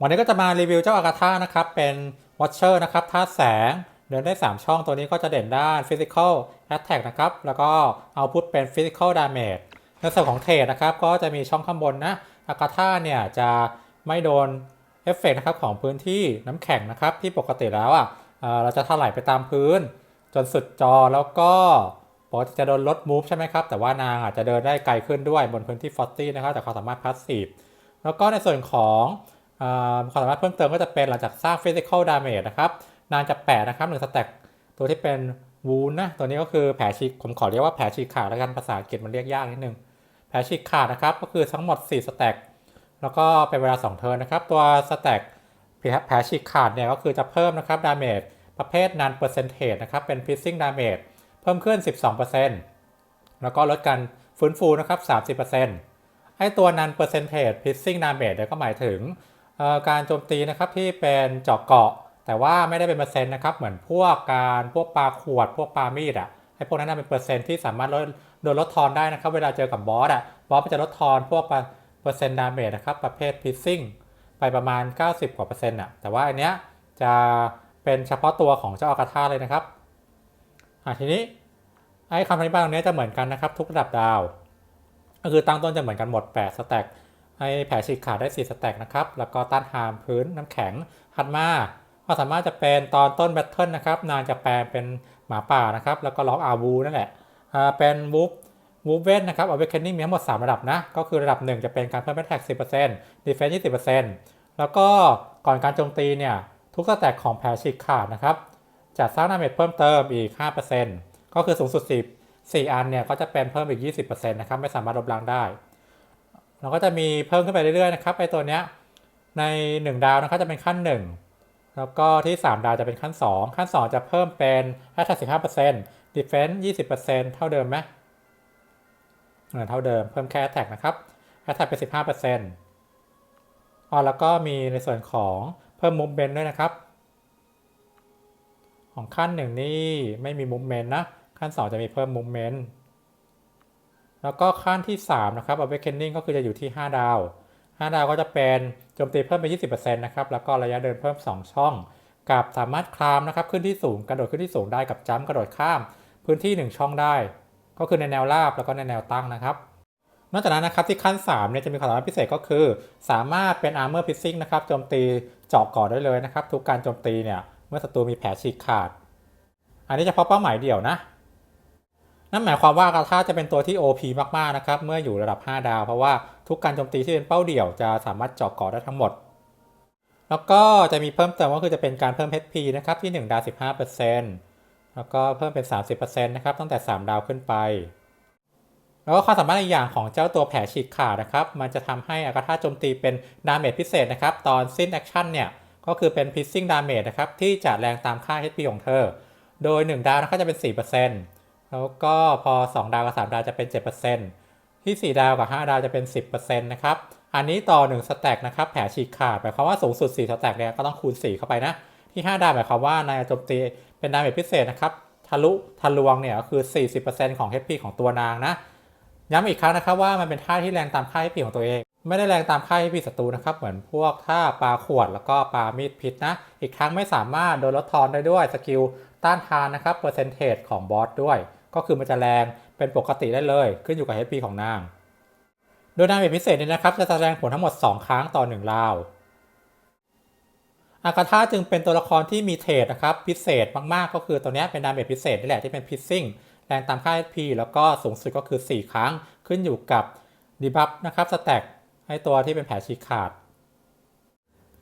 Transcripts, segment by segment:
วันนี้ก็จะมารีวิวเจ้าอากาธานะครับ เป็นวอชเชอร์นะครับท่าตุแสง เดินได้ 3 ช่องตัวนี้ก็จะเด่นด้าน Physical Attack นะครับ แล้วก็เอาพุทเป็น Physical Damage ในส่วนของเทรดนะครับ ก็จะมีช่องข้างบนนะอากาธาเนี่ยจะไม่โดนเอฟเฟกต์นะครับของพื้นที่น้ำแข็งนะครับ ที่ปกติแล้วอะเราจะถลายไปตามพื้น จนสุดจอแล้วก็ปกติจะโดนลดมูฟใช่ไหมครับ แต่ว่านางอาจจะเดินได้ไกลขึ้นด้วยบนพื้นที่ 40 นะครับ แต่ความสามารถพาสซีฟแล้วก็ในส่วนของ ความสามารถเพิ่มเติมก็จะเป็นหลังจากสร้าง Physical Damage นะครับ นางจะแปะนะครับหนึ่งสแต็กตัวที่เป็นวูนนะตัวนี้ก็คือแผลฉีกผมขอเรียกว่าแผลฉีกขาดแล้วกันภาษาอังกฤษมันเรียกยากนิดนึงแผลฉีกขาดนะครับก็คือทั้งหมด 4 สแต็กแล้วก็เป็นเวลา 2 เทิร์นนะครับ ตัวสแต็กแผลฉีกขาดเนี่ยก็คือจะเพิ่มนะครับดาเมจประเภทนันเปอร์เซนเทจนะครับเป็นพิซซิ่งดาเมจเพิ่มขึ้น 12%แล้วก็ลดการฟื้นฟูนะครับ 30%ให้ตัวนันเปอร์เซนเทจพิซซิ่งดาเมจเนี่ยก็หมายถึง การโจมตีนะครับที่เป็นเจาะเกาะ แต่ว่าไม่ได้เป็นเปอร์เซ็นต์นะครับเหมือนพวกการพวกปลาขวดพวกปลามีดอะไอ้พวกนั้นเป็นเปอร์เซ็นต์ที่สามารถลดโดนลดทอนได้นะครับ เวลาเจอกับบอสอะบอสมันจะลดทอนพวกเปอร์เซ็นต์ดาเมจนะครับประเภทพิซซิ่งไปประมาณ 90 กว่าเปอร์เซ็นต์อะแต่ว่าอันเนี้ยจะเป็นเฉพาะตัวของเจ้าอากาธาเลยนะครับอะทีนี้ไอ้คำอธิบายตรงนี้จะเหมือนกันนะครับ ทุกระดับดาว ก็คือตั้งต้นจะเหมือนกันหมด8สแต็ก ให้แผลฉีกขาดได้4สแต็กนะครับ แล้วก็ต้านทานพื้นน้ำแข็งถัดมาก็สามารถจะเป็นตอนต้นแบทเทิลนะครับ นางจะแปลงเป็นหมาป่านะครับ แล้วก็ล็อกอาวูนั่นแหละอ่าเป็นวูฟวูฟเวนนะครับอเวคเคนนิ่งมีทั้งหมด 3 ระดับนะ ก็คือระดับ 1 จะเป็นการเพิ่มแท็ก10% defense 20%แล้วก็ก่อนการโจมตีเนี่ย ทุกสแต็กของแผลฉีกขาดนะครับ จะสร้างดาเมจเพิ่มเติมอีก 5%ก็คือสูงสุด 10 4 อันเนี่ยก็จะเป็นเพิ่มอีก 20%นะครับไม่สามารถลบล้างได้ เราก็จะมีเพิ่มขึ้นไปเรื่อยๆนะครับไอตัวเนี้ยใน 1 ดาวนะครับจะเป็นขั้น 1 แล้วก็ที่ 3 ดาวจะเป็นขั้น 2 ขั้น 2 จะเพิ่มเป็น attack 15% defense 20%เท่าเดิมไหมเท่าเดิมเพิ่มแค่ attack นะครับ attack เป็น15%อ๋อแล้วก็มีในส่วนของเพิ่ม movement ด้วยนะครับ ของขั้นหนึ่งนี่ไม่มี movement นะ ขั้น 2 จะมีเพิ่ม movement แล้วก็ขั้นที่ 3 นะครับ awakening ก็คือจะอยู่ที่ 5 ดาว 5 ดาวก็จะเป็นโจมตีเพิ่มไป 20%นะครับ แล้วก็ระยะเดินเพิ่ม 2 ช่อง กับสามารถคลามนะครับ ขึ้นที่สูง กระโดดขึ้นที่สูงได้กับจัมป์กระโดดข้าม พื้นที่ 1 ช่องได้ ก็คือในแนวราบแล้วก็ในแนวตั้งนะครับ นอกจากนั้นนะครับที่ขั้น3เนี่ยจะมีความสามารถพิเศษก็คือ สามารถเป็น armor piercing นะครับ โจมตีเจาะก่อได้เลยนะครับ ทุกการโจมตีเนี่ย เมื่อศัตรูมีแผลฉีกขาด อันนี้เฉพาะเป้าหมายเดี่ยวนะ นั่นหมายความว่ากาธาจะเป็นตัวที่ OP มากๆนะครับเมื่ออยู่ระดับ 5 ดาว เพราะว่าทุกการโจมตีที่เป็นเป้าเดี่ยวจะสามารถเจาะเกาะได้ทั้งหมด แล้วก็จะมีเพิ่มเติมก็คือจะเป็นการเพิ่ม HP นะครับที่ 1 ดาว 15%แล้วก็เพิ่มเป็น 30%นะครับตั้งแต่ 3 ดาวขึ้นไป แล้วก็ความสามารถอีกอย่างของเจ้าตัวแผลฉีกขาดนะครับมันจะทำให้อากาธาโจมตีเป็นดาเมจพิเศษนะครับตอนสิ้นแอคชั่นเนี่ยก็คือเป็น piercing damage นะครับที่จะแรงตามค่า HP ของเธอ โดย 1 ดาวนะครับจะเป็น 4% แล้วก็พอ 2 ดาวกับ 3 ดาวจะเป็น 7%ที่ 4 ดาวกับ 5 ดาวจะเป็น 10%นะครับ อันนี้ต่อ 1 สแต็กนะครับ แผลฉีกขาดหมายความว่าสูงสุด 4 สแต็กเนี่ยก็ต้องคูณ 4 เข้าไปนะ ที่ 5 ดาวหมายความว่านายโจมตีเป็นดาเมจพิเศษนะครับ ทะลุทะลวงเนี่ยก็คือ 40%ของ HP ของตัวนางนะ ย้ำอีกครั้งนะครับว่ามันเป็นท่าที่แรงตามค่า HP ของตัวเอง ไม่ได้แรงตามค่า HP ศัตรูนะครับ เหมือนพวกท่าปลาขวดแล้วก็ปลามีดพิษนะ อีกครั้งไม่สามารถโดนลดทอนได้ด้วยสกิลต้านทานนะครับเปอร์เซนเทจของบอสด้วย ก็คือมันจะแรงเป็นปกติได้เลย ขึ้นอยู่กับ HP ของนาง โดยดางเมจพิเศษเนี่ยนะครับ จะแสดงผลทั้งหมด 2 ครั้งต่อ1ราวอากาธาจึงเป็นตัวละครที่มีเทรดนะครับพิเศษมากๆ ก็คือตัวนี้เป็นดาเมจพิเศษนี่แหละที่เป็นพิซซิ่งแรงตามค่า HP แล้วก็สูงสุดก็คือ 4 ครั้งขึ้นอยู่กับดีบัฟนะครับสแต็กให้ตัวที่เป็นแผลฉีกขาด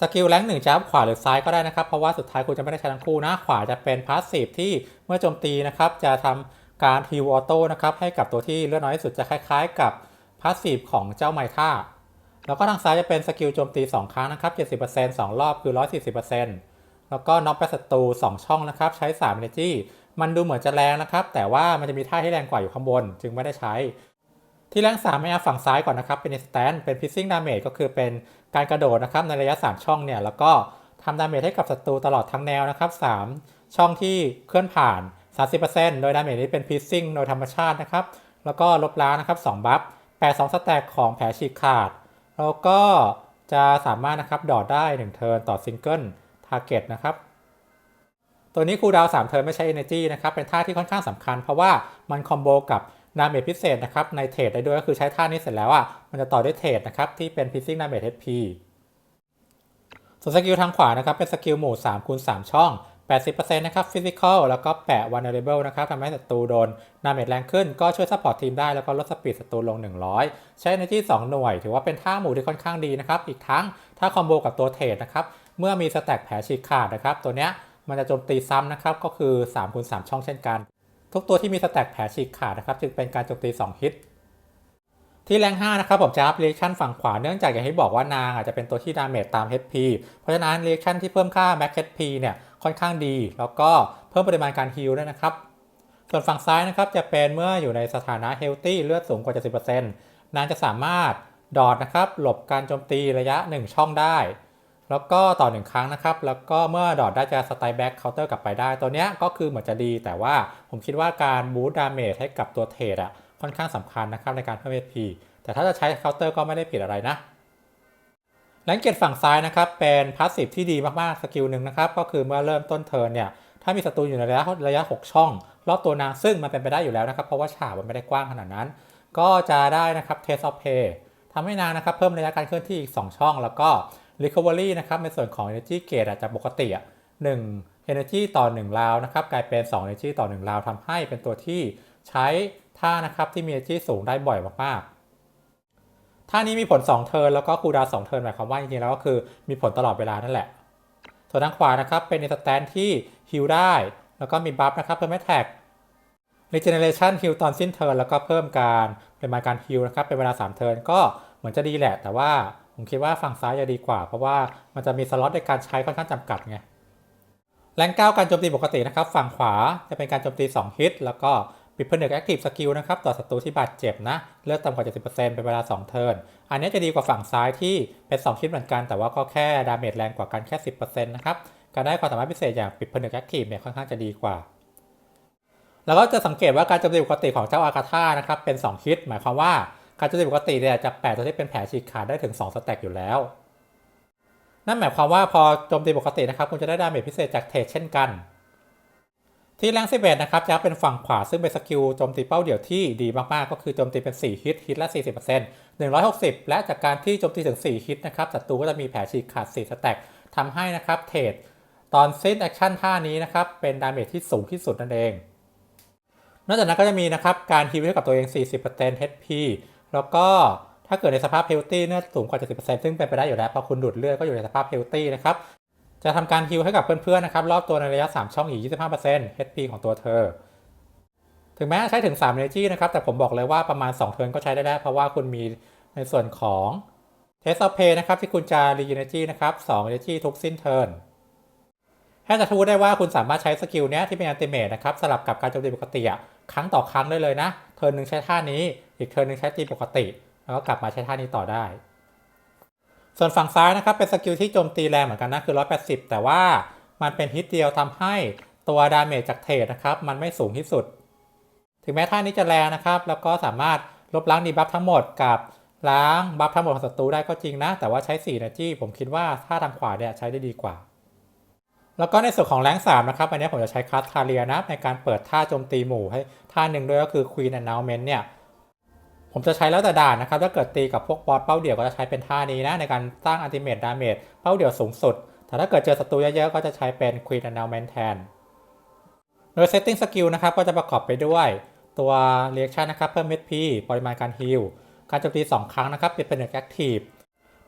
สกิลแรงหนึ่งจะขวาหรือซ้ายก็ได้นะครับ เพราะว่าสุดท้ายคุณจะไม่ได้ใช้ทั้งคู่นะ ขวาจะเป็นพาสซีฟที่เมื่อโจมตีนะครับ จะทำ การฮิวออโต้นะครับให้กับตัวที่เลือดน้อยที่สุดจะคล้ายๆ กับพาสซีฟของเจ้าไมท่าแล้วก็ทางซ้ายจะเป็นสกิลโจมตี 2 ครั้งนะครับ 70% 2 รอบคือ 140%แล้วก็น็อกแปศัตรู 2 ช่องนะครับ ใช้3 energy มันดูเหมือนจะแรงนะครับ แต่ว่ามันจะมีท่าที่แรงกว่าอยู่ข้างบน จึงไม่ได้ใช้ ที่แรง3ไม่เอาฝั่งซ้ายก่อนนะครับ เป็น instant เป็น piercing damage ก็คือเป็นการกระโดดนะครับในระยะ 3 ช่องเนี่ย แล้วก็ทำดาเมจให้กับศัตรูตลอดทั้งแนวนะครับ 3 ช่องที่เคลื่อนผ่าน 30%โดยดาเมจนี้เป็น piercing โดยธรรมชาตินะครับ แล้วก็ลบล้างนะครับ2บัฟ82สแต็กของแผลฉีกขาด แล้วก็จะสามารถนะครับดอดได้ 1 เทิร์นต่อซิงเกิลทาร์เก็ตนะครับตัวนี้คูลดาวน์3เทิร์นไม่ใช้ Energy นะครับ เป็นท่าที่ค่อนข้างสำคัญ เพราะว่ามันคอมโบกับดาเมจพิเศษนะครับในเทรดได้ด้วยก็คือใช้ท่านี้เสร็จแล้วอะมันจะต่อด้วยเทรดนะครับที่เป็น Piercing Damage HP ส่วนสกิลทางขวานะครับเป็นสกิลหมู่3คูณ3ช่อง 80%นะครับ Physical แล้วก็แปะ Vulnerable นะครับทำให้ศัตรูโดนดาเมจแรงขึ้น ก็ช่วยซัพพอร์ตทีมได้แล้วก็ลดสปีดศัตรูลง 100 ใช้ Energy 2 หน่วย ถือว่าเป็นท่าหมู่ที่ค่อนข้างดีนะครับ อีกทั้งถ้าคอมโบกับตัวเทรดนะครับ เมื่อมีสแต็กแผลฉีกขาดนะครับ ตัวเนี้ยมันจะโจมตีซ้ำนะครับ ก็คือ3คูณ3ช่องเช่นกัน ทุกตัวที่มีสแต็กแผลฉีกขาดนะครับจึงเป็นการโจมตี 2 ฮิตที่แรง 5 นะครับ ผมจะอัพเรีแอคชั่นฝั่งขวาเนื่องจากอย่างที่บอกว่านางอาจจะเป็นตัวที่ดาเมจตาม HP เพราะฉะนั้นเรีแอคชั่นที่เพิ่มค่า Max HP เนี่ย ค่อนข้างดี แล้วก็เพิ่มปริมาณการฮีลด้วยนะครับ ส่วนฝั่งซ้ายนะครับจะเป็นเมื่ออยู่ในสถานะเฮลตี้เลือดสูงกว่า 70%นางจะสามารถดอดนะครับหลบการโจมตีระยะ 1 ช่องได้ แล้วก็ต่อ 1 ครั้งนะครับ แล้วก็เมื่อดอดได้จะสไตล์แบ็กเคาน์เตอร์กลับไปได้ ตัวเนี้ยก็คือเหมือนจะดี แต่ว่าผมคิดว่าการบูตดาเมจให้กับตัวเทรดอะค่อนข้างสำคัญนะครับในการเพิ่ม HP แต่ถ้าจะใช้เคาน์เตอร์ก็ไม่ได้ผิดอะไรนะ แรงเกตฝั่งซ้ายนะครับเป็นพาสซีฟที่ดีมากๆสกิลหนึ่งนะครับก็คือเมื่อเริ่มต้นเทิร์นเนี่ยถ้ามีศัตรูอยู่ในระยะระยะ 6 ช่อง รอบตัวนางซึ่งมันเป็นไปได้อยู่แล้วนะครับ เพราะว่าฉากมันไม่ได้กว้างขนาดนั้น ก็จะได้นะครับ Test of Pay ทำให้นางนะครับเพิ่มระยะการเคลื่อนที่อีก 2 ช่อง แล้วก็ Recovery นะครับในส่วนของ Energy Gate อาจะปกติอะ1 Energy ต่อ 1 ราวนะครับกลายเป็น 2 Energy ต่อ 1 ราวทำให้เป็นตัวที่ใช้ท่านะครับที่มี Energy สูงได้บ่อยมากๆ ท่านี้มีผล 2 เทิร์นแล้วก็คูดาวน์2เทิร์นหมายความว่าจริงๆแล้วก็คือมีผลตลอดเวลานั่นแหละส่วนทางขวานะครับเป็นอินสแตนที่ฮิลได้ แล้วก็มีบัฟนะครับเพิ่มแมทแท็ก Regeneration ฮิลตอนสิ้นเทิร์นแล้วก็เพิ่มการเป็นมาการฮิลนะครับเป็นเวลา3เทิร์นก็เหมือนจะดีแหละ แต่ว่าผมคิดว่าฝั่งซ้ายจะดีกว่า เพราะว่ามันจะมีสล็อตในการใช้ค่อนข้างจำกัดไงแรงก้าการโจมตีปกตินะครับ ฝั่งขวาจะเป็นการโจมตี 2 ฮิต แล้วก็ ปิดผนึกแอคทีฟสกิลนะครับต่อศัตรูที่บาดเจ็บนะ เลือดต่ำกว่า 70%เป็นเวลา 2 เทิร์น อันนี้จะดีกว่าฝั่งซ้ายที่เป็น2ฮิตเหมือนกัน แต่ว่าก็แค่ดาเมจแรงกว่ากันแค่ 10%นะครับการได้ความสามารถพิเศษอย่างปิดผนึกแอคทีฟเนี่ยค่อนข้างจะดีกว่าแล้วก็จะสังเกตว่าการโจมตีปกติของเจ้าอากาธานะครับเป็น2ฮิตหมายความว่าการโจมตีปกติเนี่ยจะแปะตัวที่เป็นแผลฉีกขาดได้ถึง 2 สแต็กอยู่แล้ว นั่นหมายความว่าพอโจมตีปกตินะครับคุณจะได้ดาเมจพิเศษจากเทรดเช่นกัน ที่แรง11นะครับจะเป็นฝั่งขวาซึ่งเป็นสกิลโจมตีเป้าเดี่ยวที่ดีมากๆ ก็คือโจมตีเป็น 4 ฮิตฮิตละ 40% 160 และจากการที่โจมตีถึง 4 ฮิตนะครับศัตรูก็จะมีแผลฉีกขาด 4 สแต็กทำให้นะครับเทรดตอนสิ้นแอคชั่นท่านี้นะครับเป็นดาเมจที่สูงที่สุดนั่นเอง นอกจากนั้นก็จะมีนะครับการฮีลให้กับตัวเอง 40% HP แล้วก็ถ้าเกิดในสภาพเฮลตี้เลือดสูงกว่า 70%ซึ่งเป็นไปได้อยู่แล้วเพราะคุณดูดเลือดก็อยู่ในสภาพเฮลตี้นะครับ จะทำการฮิลให้กับเพื่อนๆนะครับ รอบตัวในระยะ 3 ช่องอีก 25% HP ของตัวเธอ ถึงแม้ใช้ถึง 3 Energy นะครับ แต่ผมบอกเลยว่าประมาณ 2 เทิร์นก็ใช้ได้แล้ว เพราะว่าคุณมีในส่วนของ Test of Pay นะครับ ที่คุณจะ Re Energy นะครับ 2 Energy ทุกสิ้นเทิร์นแค่จะทูได้ว่าคุณสามารถใช้สกิลเนี้ยที่เป็นอันติเมทนะครับสลับกับการโจมตีปกติอะครั้งต่อครั้งได้เลยนะ เทิร์นหนึ่งใช้ท่านี้ อีกเทิร์นหนึ่งใช้ตีปกติ แล้วก็กลับมาใช้ท่านี้ต่อได้ ส่วนฝั่งซ้ายนะครับเป็นสกิลที่โจมตีแรงเหมือนกันนะคือ 180 แต่ว่ามันเป็นฮิตเดียวทำให้ตัวดาเมจจากเทรดนะครับมันไม่สูงที่สุด ถึงแม้ท่านี้จะแรงนะครับ แล้วก็สามารถลบล้างดีบัฟทั้งหมดกับล้างบัฟทั้งหมดของศัตรูได้ก็จริงนะ แต่ว่าใช้4 energy ผมคิดว่าถ้าทางขวาเนี่ยใช้ได้ดีกว่า แล้วก็ในส่วนของแรง3นะครับ อันนี้ผมจะใช้คลาสทาเรียนะในการเปิดท่าโจมตีหมู่ให้ท่าหนึ่งด้วยก็คือ Queen Announcement เนี่ย ผมจะใช้แล้วแต่ด่านนะครับ ถ้าเกิดตีกับพวกบอสเป้าเดี่ยวก็จะใช้เป็นท่านี้นะ ในการสร้างอัลติเม e ดาเมจเป้าเดี่ยวสูงสุด แต่ถ้าเกิดเจอศัตรูเยอะๆ ก็จะใช้เป็น Queen Announcement แทน โดย Setting Skill นะครับ ก็จะประกอบไปด้วยตัว Reaction นะครับ เพิ่ม HP ปริมาณการ Heal การโจมตี 2 ครั้งนะครับเป็นเป็น Active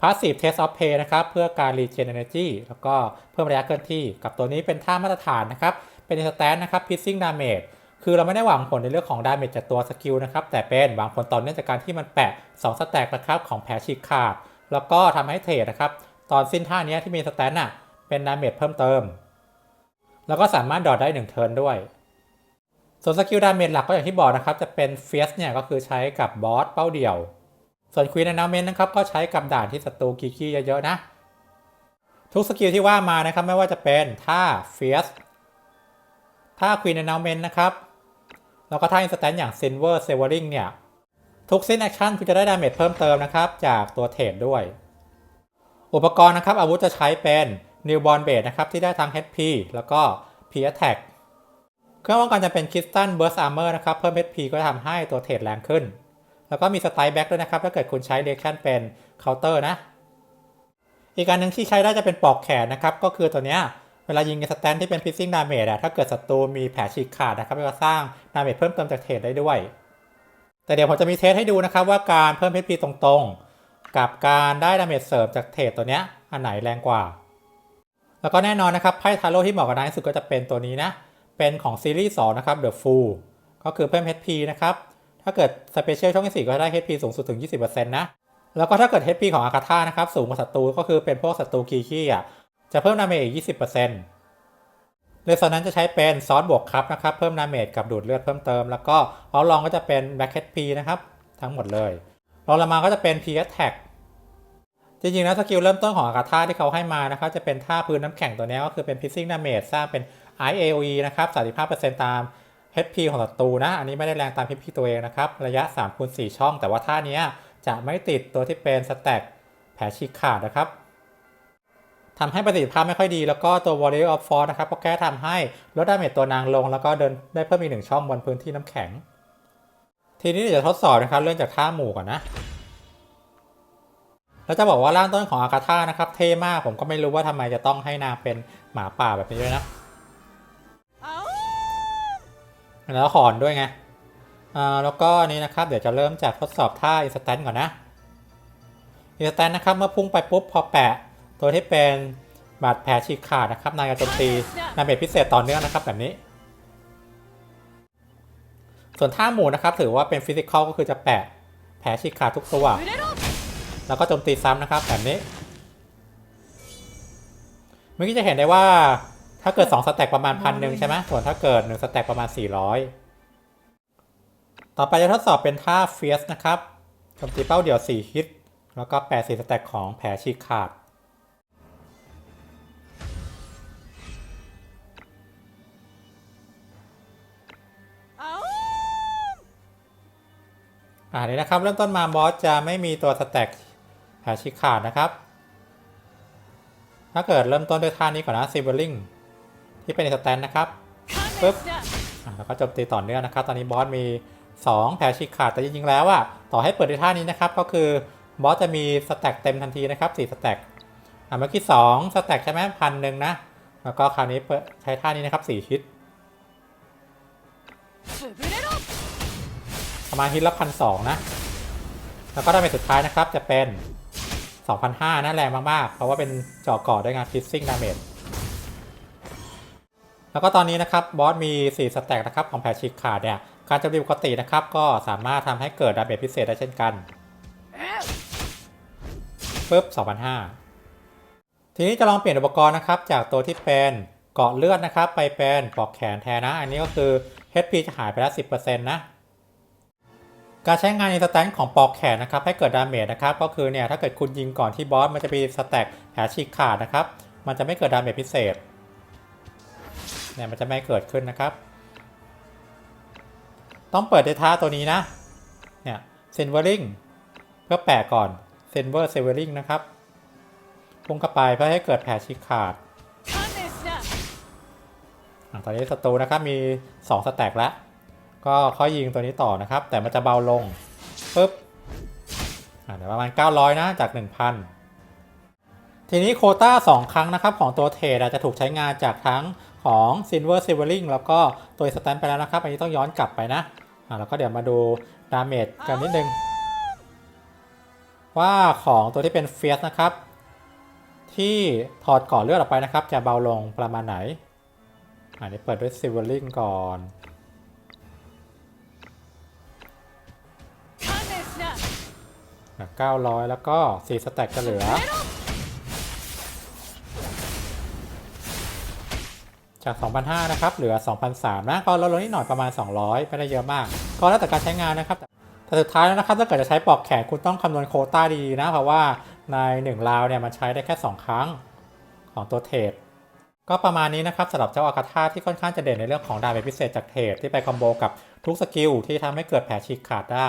Passive Test of Pay นะครับเพื่อการ Regen Energy แล้วก็เพิ่มระยะเคลื่อนที่ กับตัวนี้เป็นท่ามาตรฐานนะครับเป็น Instant นะครับ Piercing Damage คือเราไม่ได้หวังผลในเรื่องของดาเมจจากตัวสกิลนะครับ แต่เป็นหวังผลต่อเนื่องจากการที่มันแปะ 2 สแต็กนะครับของแผลฉีกขาด แล้วก็ทำให้เทรดนะครับ ตอนสิ้นท่านี้ที่มีสแตนน่ะเป็นดาเมจเพิ่มเติม แล้วก็สามารถดอดได้ 1 เทิร์นด้วย ส่วนสกิลดาเมจหลักก็อย่างที่บอกนะครับ จะเป็นเฟียสเนี่ยก็คือใช้กับบอสเป้าเดี่ยว ส่วนควีน a น o เมนนะครับก็ใช้กับด่านที่ศัตรูกีกี้เยอะๆนะ ทุกสกิลที่ว่ามานะครับไม่ว่าจะเป็นท่าเฟียสท่าควีน a น o เมนนะครับ แล้วก็ท่าอินสแตนอย่าง Silver s a v e r i n g เนี่ย ทุกสิ้นแอคชั่นคุณจะได้ดาเมจเพิ่มเติมนะครับ จากตัวเทรดด้วย อุปกรณ์นะครับ อาวุธจะใช้เป็น Newborn Blade นะครับ ที่ได้ทั้ง HP แล้วก็ P Attack เครื่องป้องกันจะเป็น Crystal Burst Armor นะครับ เพิ่ม HP ก็จะทำให้ตัวเทรดแรงขึ้น แล้วก็มี Strike Back ด้วยนะครับ ถ้าเกิดคุณใช้ Reaction เป็น Counter นะ อีกการหนึ่งที่ใช้ได้จะเป็นปลอกแขนนะครับ ก็คือตัวเนี้ย เวลายิงสแตนที่เป็น Piercing Damage อะถ้าเกิดศัตรูมีแผลฉีกขาดนะครับก็สร้าง Damage เพิ่มเติมจากเทรดได้ด้วย แต่เดี๋ยวผมจะมีเทสให้ดูนะครับว่าการเพิ่ม HP ตรงๆ กับการได้ Damage เสริมจากเทรดตัวเนี้ยอันไหนแรงกว่า แล้วก็แน่นอนนะครับไพ่ทาโร่ที่เหมาะกับนายที่สุดก็จะเป็นตัวนี้นะ เป็นของซีรีส์2นะครับ The Full ก็คือเพิ่ม HP นะครับ ถ้าเกิด Special ช่องที่4ก็ได้ HP สูงสุดถึง 20%นะ แล้วก็ถ้าเกิด HP ของอากาธานะครับสูงกว่าศัตรูก็คือเป็นพวกศัตรูคีคีอะ จะเพิ่มดาเมจอีก 20%เลสนั้นจะใช้เป็นซอสบวกครับนะครับ เพิ่มดาเมจกับดูดเลือดเพิ่มเติม แล้วก็เอาลองก็จะเป็นแบ็คเฮดพีนะครับ ทั้งหมดเลยรองลงมาก็จะเป็น P Attack จริงๆแล้วสกิลเริ่มต้นของอากาธาที่เขาให้มานะครับ จะเป็นท่าพื้นน้ำแข็งตัวนี้ก็คือเป็น Piercing Damage สร้างเป็น I AOE นะครับ 35%ตาม HP ของศัตรูนะ อันนี้ไม่ได้แรงตาม HP ตัวเองนะครับ ระยะ3คูณ4ช่อง แต่ว่าท่านี้จะไม่ติดตัวที่เป็นสแต็กแผลฉีกขาดนะครับ ทำให้ประสิทธิภาพไม่ค่อยดี แล้วก็ตัว Warrior of Force นะครับก็แค่ทำให้ลดดาเมจตัวนางลง แล้วก็เดินได้เพิ่มอีกหนึ่งช่องบนพื้นที่น้ำแข็ง ทีนี้เดี๋ยวจะทดสอบนะครับเริ่มจากท่าหมู่ก่อนนะแล้วจะบอกว่าร่างต้นของอากาธานะครับเท่มากผมก็ไม่รู้ว่าทำไมจะต้องให้นางเป็นหมาป่าแบบนี้ด้วยนะแล้วหอนด้วยไงอ่าแล้วก็นี่นะครับเดี๋ยวจะเริ่มจากทดสอบท่าอินสแตนก่อนนะอินสแตนนะครับเมื่อพุ่งไปปุ๊บพอแปะ ตัวที่เป็นบาดแผลฉีกขาดนะครับนายจะโจมตีดายเมพิเศษต่อเนื่องนะครับแบบนี้ ส่วนท่าหมู่นะครับถือว่าเป็นฟิสิกอลก็คือจะแปะแผลฉีกขาดทุกตัว แล้วก็โจมตีซ้ำนะครับแบบนี้ เมื่อกี้จะเห็นได้ว่าถ้าเกิด 2 สแต็กประมาณพันหนึ่งใช่ไหมส่วนถ้าเกิด 1 สแต็กประมาณ 400 ต่อไปจะทดสอบเป็นท่าเฟียสนะครับโจมตีเป้าเดี่ยว 4 ฮิต แล้วก็แปะ4สแต็กของแผลฉีกขาด อ่านี่นะครับเริ่มต้นมาบอสจะไม่มีตัวสแต็กแผลฉีกขาดนะครับ ถ้าเกิดเริ่มต้นด้วยท่านี้ก่อนนะซิเบอร์ลิงที่เป็นสแตนนะครับปึ๊บแล้วก็โจมตีต่อเนื่องนะครับ ตอนนี้บอสมี 2 แผลฉีกขาดแต่จริงๆแล้วอะต่อให้เปิดในท่านี้นะครับ ก็คือบอสจะมีสแต็กเต็มทันทีนะครับ4สแต็กอะเมื่อกี้2สแต็กใช่ไหมพันหนึ่งนะ แล้วก็คราวนี้เปิดใช้ท่านี้นะครับ4ฮิต ประมาณฮิตละพันสองนะ แล้วก็ดาเมจสุดท้ายนะครับจะเป็น 2,500นะแรงมากๆ เพราะว่าเป็นเจาะก่อด้วยงานฟิซซิ่งดาเมจแล้วก็ตอนนี้นะครับบอสมี 4 สแต็กนะครับของแผลฉีกขาดเนี่ย การจมตีปกตินะครับก็สามารถทำให้เกิดดาเมจพิเศษได้เช่นกันปึ๊บ2,500 ทีนี้จะลองเปลี่ยนอุปกรณ์นะครับ จากตัวที่เป็นเกาะเลือดนะครับ ไปเป็นปอกแขนแทนนะ อันนี้ก็คือ HP จะหายไปแล้ว 10%นะ การใช้งานในสแตนของปอกแขนนะครับให้เกิดดาเมจนะครับก็คือเนี่ยถ้าเกิดคุณยิงก่อนที่บอสมันจะมีสแต็กแผลฉีกขาดนะครับ มันจะไม่เกิดดาเมจพิเศษเนี่ยมันจะไม่เกิดขึ้นนะครับ ต้องเปิด Data ตัวนี้นะเนี่ย Silvering เพื่อแปะก่อน Silver Silvering นะครับพุ่งเข้าไปเพื่อให้เกิดแผลฉีกขาดอตอนนี้ศัตรูนะครับมี 2 สแต็กแล้ว ก็ค่อยยิงตัวนี้ต่อนะครับ แต่มันจะเบาลงปุ๊บอะเดี๋ยวประมาณ 900 นะ จาก 1,000 ทีนี้โคต้า 2 ครั้งนะครับ ของตัวเทรดจะถูกใช้งานจากทั้งของ Silver Silvering แล้วก็ตัวสแตนไปแล้วนะครับ อันนี้ต้องย้อนกลับไปนะอะแล้วก็เดี๋ยวมาดูดาเมจกันนิดนึง ว่าของตัวที่เป็นเฟียสนะครับ ที่ถอดก่อนเลือดออกไปนะครับ จะเบาลงประมาณไหน อันนี้เปิดด้วย Silvering ก่อน 900 แล้วก็4สแต็กจะเหลือ จาก 2,500 นะครับ เหลือ 2,300 นะ ก็ลดลงนิดหน่อยประมาณ 200 ไม่ได้เยอะมาก ก็แล้วแต่การใช้งานนะครับ แต่สุดท้ายแล้วนะครับ ถ้าเกิดจะใช้ปอกแขนคุณต้องคำนวณโคต้าดีๆนะ เพราะว่าใน 1 ราวเนี่ยมันใช้ได้แค่ 2 ครั้งของตัวเทรดก็ประมาณนี้นะครับสำหรับเจ้าอากาธาที่ค่อนข้างจะเด่นในเรื่องของดาเมจพิเศษจากเทรดที่ไปคอมโบกับทุกสกิลที่ทำให้เกิดแผลฉีกขาดได้